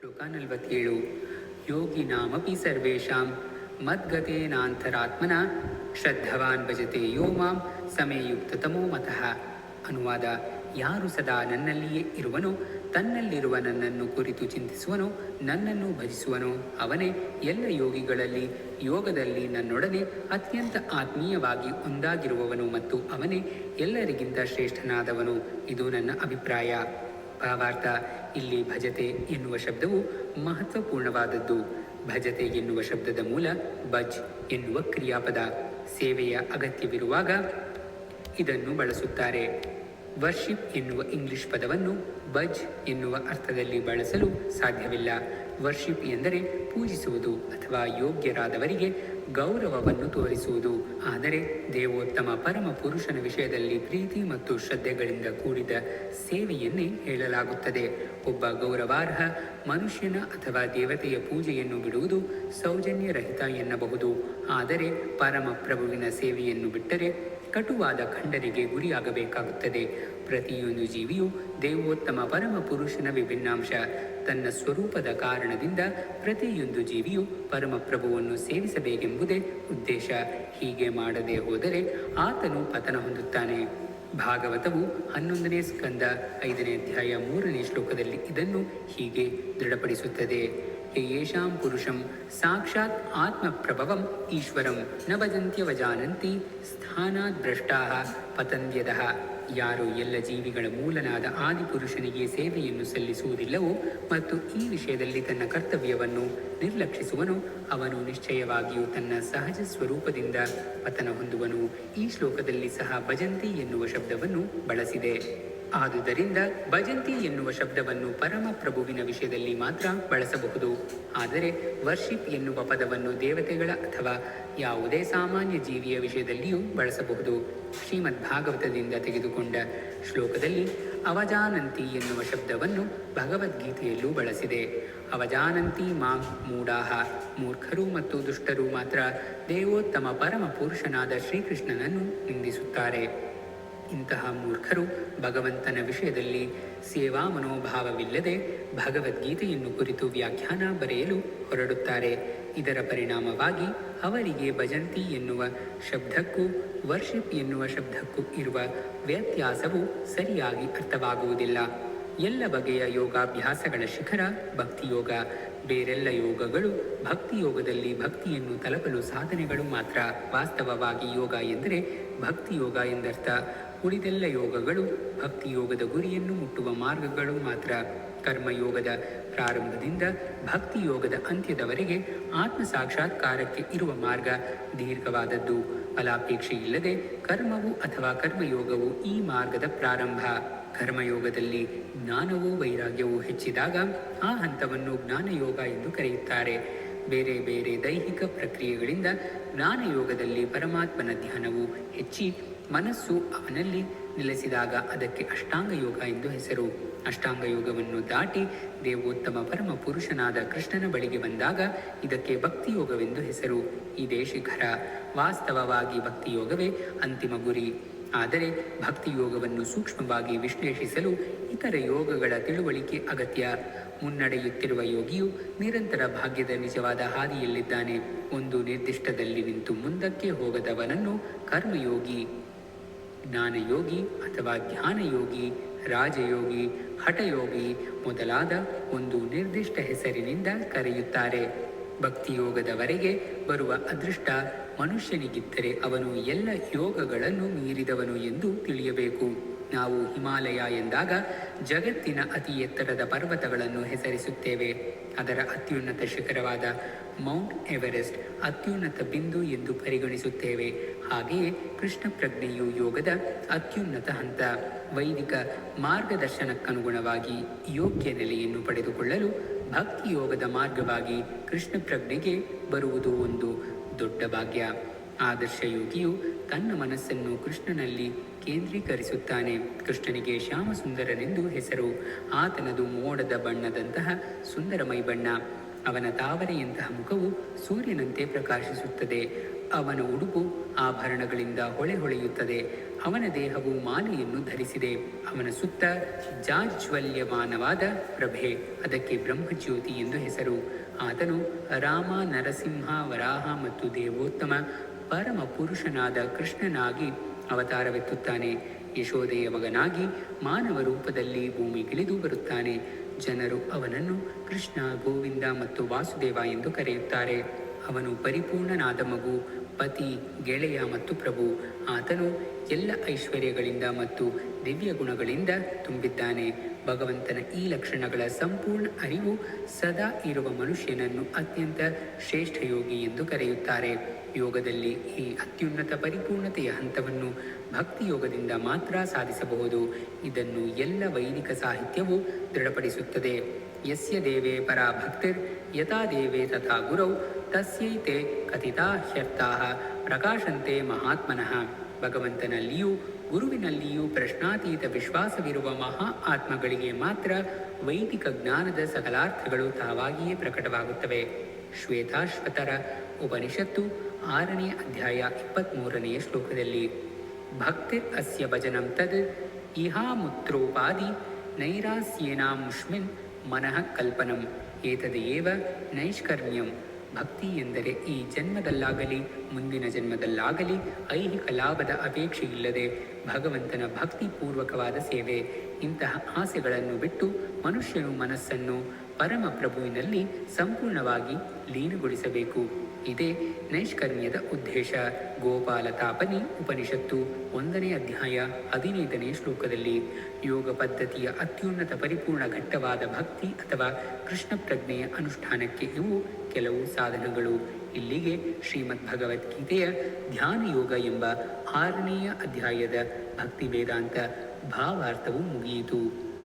ಶ್ಲೋಕ ನಲವತ್ತೇಳು ಯೋಗಿನಾಮಪಿ ಸರ್ವೇಷಾಂ ಮದ್ಗತೇನಾಂತರಾತ್ಮನ ಶ್ರದ್ಧವಾನ್ ಭಜತೆ ಯೋ ಮಾಂ ಸಮಯುಕ್ತತಮೋ ಮತಃ. ಅನುವಾದ, ಯಾರು ಸದಾ ನನ್ನಲ್ಲಿಯೇ ಇರುವನೋ, ತನ್ನಲ್ಲಿರುವ ನನ್ನನ್ನು ಕುರಿತು ಚಿಂತಿಸುವನೋ, ನನ್ನನ್ನು ಭಜಿಸುವನೋ, ಅವನೇ ಎಲ್ಲ ಯೋಗಿಗಳಲ್ಲಿ, ಯೋಗದಲ್ಲಿ ನನ್ನೊಡನೆ, ಅತ್ಯಂತ ಆತ್ಮೀಯವಾಗಿ ಒಂದಾಗಿರುವವನು ಮತ್ತು ಅವನೇ ಎಲ್ಲರಿಗಿಂತ ಶ್ರೇಷ್ಠನಾದವನು. ಇದು ನನ್ನ ಅಭಿಪ್ರಾಯ. ಭಾವಾರ್ಥ ಇಲ್ಲಿ ಭಜತೆ ಎನ್ನುವ ಶಬ್ದವು ಮಹತ್ವಪೂರ್ಣವಾದದ್ದು. ಭಜತೆ ಎನ್ನುವ ಶಬ್ದದ ಮೂಲ ಭಜ್ ಎನ್ನುವ ಕ್ರಿಯಾಪದ. ಸೇವೆಯ ಅಗತ್ಯವಿರುವಾಗ ಇದನ್ನು ಬಳಸುತ್ತಾರೆ. ವರ್ಷಿಪ್ ಎನ್ನುವ ಇಂಗ್ಲಿಷ್ ಪದವನ್ನು ಬಜ್ ಎನ್ನುವ ಅರ್ಥದಲ್ಲಿ ಬಳಸಲು ಸಾಧ್ಯವಿಲ್ಲ. ವರ್ಷಿಪ್ ಎಂದರೆ ಪೂಜಿಸುವುದು ಅಥವಾ ಯೋಗ್ಯರಾದವರಿಗೆ ಗೌರವವನ್ನು ತೋರಿಸುವುದು. ಆದರೆ ದೇವೋತ್ತಮ ಪರಮ ಪುರುಷನ ವಿಷಯದಲ್ಲಿ ಪ್ರೀತಿ ಮತ್ತು ಶ್ರದ್ಧೆಗಳಿಂದ ಕೂಡಿದ ಸೇವೆಯನ್ನೇ ಹೇಳಲಾಗುತ್ತದೆ. ಒಬ್ಬ ಗೌರವಾರ್ಹ, ಮನುಷ್ಯನ ಅಥವಾ ದೇವತೆಯ ಪೂಜೆಯನ್ನು ಬಿಡುವುದು ಸೌಜನ್ಯರಹಿತ ಎನ್ನಬಹುದು. ಆದರೆ ಪರಮ ಪ್ರಭುವಿನ ಸೇವೆಯನ್ನು ಬಿಟ್ಟರೆ ಕಟುವಾದ ಖಂಡನೆಗೆ ಗುರಿಯಾಗಬೇಕಾಗುತ್ತದೆ. ಪ್ರತಿಯೊಂದು ಜೀವಿಯು ದೇವೋತ್ತಮ ಪರಮ ಪುರುಷನ ವಿಭಿನ್ನಾಂಶ. ತನ್ನ ಸ್ವರೂಪದ ಕಾರಣದಿಂದ ಪ್ರತಿಯೊಂದು ಜೀವಿಯು ಪರಮಪ್ರಭುವನ್ನು ಸೇವಿಸಬೇಕೆಂಬುದೇ ಉದ್ದೇಶ. ಹೀಗೆ ಮಾಡದೆ ಹೋದರೆ ಆತನು ಪತನ ಹೊಂದುತ್ತಾನೆ. ಭಾಗವತವು ಹನ್ನೊಂದನೇ ಸ್ಕಂದ, ಐದನೇ ಅಧ್ಯಾಯ, ಮೂರನೇ ಶ್ಲೋಕದಲ್ಲಿ ಇದನ್ನು ಹೀಗೆ ದೃಢಪಡಿಸುತ್ತದೆ. ಯೇಷಾಂ ಪುರುಷಂ, ಸಾಕ್ಷಾತ್ ಆತ್ಮಪ್ರಭವಂ ಈಶ್ವರಂ, ನ ಭಜಂತ್ಯವಜಾನಂತಿ ಸ್ಥಾನಾತ್ ಭ್ರಷ್ಟಾ ಪತಂದ್ಯದಃ. ಯಾರು ಎಲ್ಲ ಜೀವಿಗಳ ಮೂಲನಾದ ಆದಿಪುರುಷನಿಗೆ ಸೇವೆಯನ್ನು ಸಲ್ಲಿಸುವುದಿಲ್ಲವೋ ಮತ್ತು ಈ ವಿಷಯದಲ್ಲಿ ತನ್ನ ಕರ್ತವ್ಯವನ್ನು ನಿರ್ಲಕ್ಷಿಸುವನು, ಅವನು ನಿಶ್ಚಯವಾಗಿಯೂ ತನ್ನ ಸಹಜ ಸ್ವರೂಪದಿಂದ ಪತನ ಹೊಂದುವನು. ಈ ಶ್ಲೋಕದಲ್ಲಿ ಸಹ ಭಜಂತಿ ಎನ್ನುವ ಶಬ್ದವನ್ನು ಬಳಸಿದೆ. ಆದುದರಿಂದ ಭಜಂತಿ ಎನ್ನುವ ಶಬ್ದವನ್ನು ಪರಮ ಪ್ರಭುವಿನ ವಿಷಯದಲ್ಲಿ ಮಾತ್ರ ಬಳಸಬಹುದು. ಆದರೆ ವರ್ಷಿಪ್ ಎನ್ನುವ ಪದವನ್ನು ದೇವತೆಗಳ ಅಥವಾ ಯಾವುದೇ ಸಾಮಾನ್ಯ ಜೀವಿಯ ವಿಷಯದಲ್ಲಿಯೂ ಬಳಸಬಹುದು. ಶ್ರೀಮದ್ ಭಾಗವತದಿಂದ ತೆಗೆದುಕೊಂಡ ಶ್ಲೋಕದಲ್ಲಿ ಅವಜಾನಂತಿ ಎನ್ನುವ ಶಬ್ದವನ್ನು ಭಗವದ್ಗೀತೆಯಲ್ಲೂ ಬಳಸಿದೆ. ಅವಜಾನಂತಿ ಮಾಂ ಮೂಢಾಹ ಮೂರ್ಖರು ಮತ್ತು ದುಷ್ಟರು ಮಾತ್ರ ದೇವೋತ್ತಮ ಪರಮ ಪುರುಷನಾದ ಶ್ರೀಕೃಷ್ಣನನ್ನು ನಿಂದಿಸುತ್ತಾರೆ. ಇಂತಹ ಮೂರ್ಖರು ಭಗವಂತನ ವಿಷಯದಲ್ಲಿ ಸೇವಾ ಮನೋಭಾವವಿಲ್ಲದೆ ಭಗವದ್ಗೀತೆಯನ್ನು ಕುರಿತು ವ್ಯಾಖ್ಯಾನ ಬರೆಯಲು ಹೊರಡುತ್ತಾರೆ. ಇದರ ಪರಿಣಾಮವಾಗಿ ಅವರಿಗೆ ಭಜಂತಿ ಎನ್ನುವ ಶಬ್ದಕ್ಕೂ, ವರ್ಷಿಪ್ ಎನ್ನುವ ಶಬ್ದಕ್ಕೂ ಇರುವ ವ್ಯತ್ಯಾಸವು ಸರಿಯಾಗಿ ಅರ್ಥವಾಗುವುದಿಲ್ಲ. ಎಲ್ಲ ಬಗೆಯ ಯೋಗಾಭ್ಯಾಸಗಳ ಶಿಖರ ಭಕ್ತಿಯೋಗ. ಬೇರೆಲ್ಲ ಯೋಗಗಳು ಭಕ್ತಿಯೋಗದಲ್ಲಿ ಭಕ್ತಿಯನ್ನು ತಲುಪಲು ಸಾಧನೆಗಳು ಮಾತ್ರ. ವಾಸ್ತವವಾಗಿ ಯೋಗ ಎಂದರೆ ಭಕ್ತಿಯೋಗ ಎಂದರ್ಥ. ಉಳಿದೆಲ್ಲ ಯೋಗಗಳು, ಭಕ್ತಿಯೋಗದ ಗುರಿಯನ್ನು ಮುಟ್ಟುವ ಮಾರ್ಗಗಳು ಮಾತ್ರ. ಕರ್ಮಯೋಗದ ಪ್ರಾರಂಭದಿಂದ ಭಕ್ತಿಯೋಗದ ಅಂತ್ಯದವರೆಗೆ ಆತ್ಮ ಸಾಕ್ಷಾತ್ಕಾರಕ್ಕೆ ಇರುವ ಮಾರ್ಗ ದೀರ್ಘವಾದದ್ದು. ಫಲಾಪೇಕ್ಷೆ ಇಲ್ಲದೆ ಕರ್ಮವು ಅಥವಾ ಕರ್ಮಯೋಗವು ಈ ಮಾರ್ಗದ ಪ್ರಾರಂಭ. ಕರ್ಮಯೋಗದಲ್ಲಿ ಜ್ಞಾನವೂ ವೈರಾಗ್ಯವೂ ಹೆಚ್ಚಿದಾಗ ಆ ಹಂತವನ್ನು ಜ್ಞಾನಯೋಗ ಎಂದು ಕರೆಯುತ್ತಾರೆ. ಬೇರೆ ಬೇರೆ ದೈಹಿಕ ಪ್ರಕ್ರಿಯೆಗಳಿಂದ ಜ್ಞಾನಯೋಗದಲ್ಲಿ ಪರಮಾತ್ಮನ ಧ್ಯಾನವು ಹೆಚ್ಚಿ ಮನಸ್ಸು ಅವನಲ್ಲಿ ನೆಲೆಸಿದಾಗ ಅದಕ್ಕೆ ಅಷ್ಟಾಂಗ ಯೋಗ ಎಂದು ಹೆಸರು. ಅಷ್ಟಾಂಗ ಯೋಗವನ್ನು ದಾಟಿ ದೇವೋತ್ತಮ ಪರಮ ಪುರುಷನಾದ ಕೃಷ್ಣನ ಬಳಿಗೆ ಬಂದಾಗ ಇದಕ್ಕೆ ಭಕ್ತಿ ಯೋಗವೆಂದು ಹೆಸರು. ಇದೇ ಶಿಖರ ವಾಸ್ತವವಾಗಿ ಭಕ್ತಿ ಯೋಗವೇ ಅಂತಿಮ ಗುರಿ. ಆದರೆ ಭಕ್ತಿ ಯೋಗವನ್ನು ಸೂಕ್ಷ್ಮವಾಗಿ ವಿಶ್ಲೇಷಿಸಲು ಇತರ ಯೋಗಗಳ ತಿಳುವಳಿಕೆ ಅಗತ್ಯ. ಮುನ್ನಡೆಯುತ್ತಿರುವ ಯೋಗಿಯು ನಿರಂತರ ಭಾಗ್ಯದ ನಿಜವಾದ ಹಾದಿಯಲ್ಲಿದ್ದಾನೆ. ಒಂದು ನಿರ್ದಿಷ್ಟದಲ್ಲಿ ನಿಂತು ಮುಂದಕ್ಕೆ ಹೋಗದವನನ್ನು ಕರ್ಮಯೋಗಿ. ಜ್ಞಾನಯೋಗಿ ಅಥವಾ ಧ್ಯಾನಯೋಗಿ ರಾಜಯೋಗಿ, ಹಠಯೋಗಿ ಮೊದಲಾದ ಒಂದು ನಿರ್ದಿಷ್ಟ ಹೆಸರಿನಿಂದ ಕರೆಯುತ್ತಾರೆ. ಭಕ್ತಿಯೋಗದವರೆಗೆ ಬರುವ ಅದೃಷ್ಟ ಮನುಷ್ಯನಿಗಿದ್ದರೆ ಅವನು ಎಲ್ಲ ಯೋಗಗಳನ್ನು ಮೀರಿದವನು ಎಂದು ತಿಳಿಯಬೇಕು. ನಾವು ಹಿಮಾಲಯ ಎಂದಾಗ ಜಗತ್ತಿನ ಅತಿ ಎತ್ತರದ ಪರ್ವತಗಳನ್ನು ಹೆಸರಿಸುತ್ತೇವೆ. ಅದರ ಅತ್ಯುನ್ನತ ಶಿಖರವಾದ ಮೌಂಟ್ ಎವರೆಸ್ಟ್ ಅತ್ಯುನ್ನತ ಬಿಂದು ಎಂದು ಪರಿಗಣಿಸುತ್ತೇವೆ. ಹಾಗೆಯೇ ಕೃಷ್ಣ ಪ್ರಜ್ಞೆಯು ಯೋಗದ ಅತ್ಯುನ್ನತ ಹಂತ. ವೈದಿಕ ಮಾರ್ಗದರ್ಶನಕ್ಕನುಗುಣವಾಗಿ ಯೋಗ್ಯ ನೆಲೆಯನ್ನು ಪಡೆದುಕೊಳ್ಳಲು ಭಕ್ತಿ ಯೋಗದ ಮಾರ್ಗವಾಗಿ ಕೃಷ್ಣ ಪ್ರಜ್ಞೆಗೆ ಬರುವುದು ಒಂದು ದೊಡ್ಡ ಭಾಗ್ಯ. ಆದರ್ಶ ಯೋಗಿಯು ತನ್ನ ಮನಸ್ಸನ್ನು ಕೃಷ್ಣನಲ್ಲಿ ಕೇಂದ್ರೀಕರಿಸುತ್ತಾನೆ. ಕೃಷ್ಣನಿಗೆ ಶ್ಯಾಮಸುಂದರನೆಂದು ಹೆಸರು. ಆತನದು ಮೋಡದ ಬಣ್ಣದಂತಹ ಸುಂದರಮೈ ಬಣ್ಣ. ಅವನ ತಾವರೆಯಂತಹ ಮುಖವು ಸೂರ್ಯನಂತೆ ಪ್ರಕಾಶಿಸುತ್ತದೆ. ಅವನ ಉಡುಪು ಆಭರಣಗಳಿಂದ ಹೊಳೆ ಹೊಳೆಯುತ್ತದೆ. ಅವನ ದೇಹವು ಮಾಲೆಯನ್ನು ಧರಿಸಿದೆ. ಅವನ ಸುತ್ತ ಜಾಜ್ವಲ್ಯಮಾನವಾದ ಪ್ರಭೆ. ಅದಕ್ಕೆ ಬ್ರಹ್ಮಜ್ಯೋತಿ ಎಂದು ಹೆಸರು. ಆತನು ರಾಮ, ನರಸಿಂಹ, ವರಾಹ ಮತ್ತು ದೇವೋತ್ತಮ ಪರಮ ಪುರುಷನಾದ ಕೃಷ್ಣನಾಗಿ ಅವತಾರವೆತ್ತುತ್ತಾನೆ. ಯಶೋದೆಯ ಮಗನಾಗಿ ಮಾನವ ರೂಪದಲ್ಲಿ ಭೂಮಿಗಿಳಿದು ಬರುತ್ತಾನೆ. ಜನರು ಅವನನ್ನು ಕೃಷ್ಣ, ಗೋವಿಂದ ಮತ್ತು ವಾಸುದೇವ ಎಂದು ಕರೆಯುತ್ತಾರೆ. ಅವನು ಪರಿಪೂರ್ಣನಾದ ಮಗು, ಪತಿ, ಗೆಳೆಯ ಮತ್ತು ಪ್ರಭು. ಆತನು ಎಲ್ಲ ಐಶ್ವರ್ಯಗಳಿಂದ ಮತ್ತು ದಿವ್ಯ ಗುಣಗಳಿಂದ ತುಂಬಿದ್ದಾನೆ. ಭಗವಂತನ ಈ ಲಕ್ಷಣಗಳ ಸಂಪೂರ್ಣ ಅರಿವು ಸದಾ ಇರುವ ಮನುಷ್ಯನನ್ನು ಅತ್ಯಂತ ಶ್ರೇಷ್ಠ ಯೋಗಿ ಎಂದು ಕರೆಯುತ್ತಾರೆ. ಯೋಗದಲ್ಲಿ ಈ ಅತ್ಯುನ್ನತ ಪರಿಪೂರ್ಣತೆಯ ಹಂತವನ್ನು ಭಕ್ತಿ ಯೋಗದಿಂದ ಮಾತ್ರ ಸಾಧಿಸಬಹುದು. ಇದನ್ನು ಎಲ್ಲ ವೈದಿಕ ಸಾಹಿತ್ಯವು ದೃಢಪಡಿಸುತ್ತದೆ. ಯಸ್ಯ ದೇವೇ ಪರಾ ಭಕ್ತಿರ್, ಯಥಾ ದೇವೇ ತಥಾ ಗುರೌ, ತಸ್ಯೈತೆ ಕಥಿತಾ ಹ್ಯರ್ಥಾ, ಪ್ರಕಾಶಂತೆ ಮಹಾತ್ಮನಃ. ಭಗವಂತನಲ್ಲಿಯೂ, ಗುರುವಿನಲ್ಲಿಯೂ ಪ್ರಶ್ನಾತೀತ ವಿಶ್ವಾಸವಿರುವ ಮಹಾ ಆತ್ಮಗಳಿಗೆ ಮಾತ್ರ ವೈದಿಕ ಜ್ಞಾನದ ಸಕಲಾರ್ಥಗಳು ತಾವಾಗಿಯೇ ಪ್ರಕಟವಾಗುತ್ತವೆ. ಶ್ವೇತಾಶ್ವತರ ಉಪನಿಷತ್ತು ಆರನೇ ಅಧ್ಯಾಯ ಇಪ್ಪತ್ತ್ಮೂರನೆಯ ಶ್ಲೋಕದಲ್ಲಿ ಭಕ್ತಿರ್ ಅಸ್ಯ ಭಜನಂ ತದ್ ಇಹಾಮುತ್ರೋಪಾದಿ ನೈರಾಸ್ಯೇನಾಮುಷ್ಮಿನ್ ಮನಃ ಕಲ್ಪನಂ ಏತದೇವ ನೈಷ್ಕರ್ಮ್ಯಂ. ಭಕ್ತಿ ಎಂದರೆ ಈ ಜನ್ಮದಲ್ಲಾಗಲಿ, ಮುಂದಿನ ಜನ್ಮದಲ್ಲಾಗಲಿ ಐಹಿಕ ಲಾಭದ ಅಪೇಕ್ಷೆಯಿಲ್ಲದೆ ಭಗವಂತನ ಭಕ್ತಿಪೂರ್ವಕವಾದ ಸೇವೆ. ಇಂತಹ ಆಸೆಗಳನ್ನು ಬಿಟ್ಟು ಮನುಷ್ಯನು ಮನಸ್ಸನ್ನು ಪರಮಪ್ರಭುವಿನಲ್ಲಿ ಸಂಪೂರ್ಣವಾಗಿ ಲೀನಗೊಳಿಸಬೇಕು. ಇದೇ ನೈಷ್ಕರ್ಮ್ಯದ ಉದ್ದೇಶ. ಗೋಪಾಲ ತಾಪನಿ ಉಪನಿಷತ್ತು ಒಂದನೇ ಅಧ್ಯಾಯ ಹದಿನೈದನೇ ಶ್ಲೋಕದಲ್ಲಿ. ಯೋಗ ಪದ್ಧತಿಯ ಅತ್ಯುನ್ನತ ಪರಿಪೂರ್ಣ ಘಟ್ಟವಾದ ಭಕ್ತಿ ಅಥವಾ ಕೃಷ್ಣ ಪ್ರಜ್ಞೆಯ ಅನುಷ್ಠಾನಕ್ಕೆ ಇವು ಕೆಲವು ಸಾಧನಗಳು. ಇಲ್ಲಿಗೆ ಶ್ರೀಮದ್ ಭಗವದ್ಗೀತೆಯ ಧ್ಯಾನ ಯೋಗ ಎಂಬ ಆರನೆಯ ಅಧ್ಯಾಯದ ಭಕ್ತಿ ವೇದಾಂತ ಭಾವಾರ್ಥವು ಮುಗಿಯಿತು.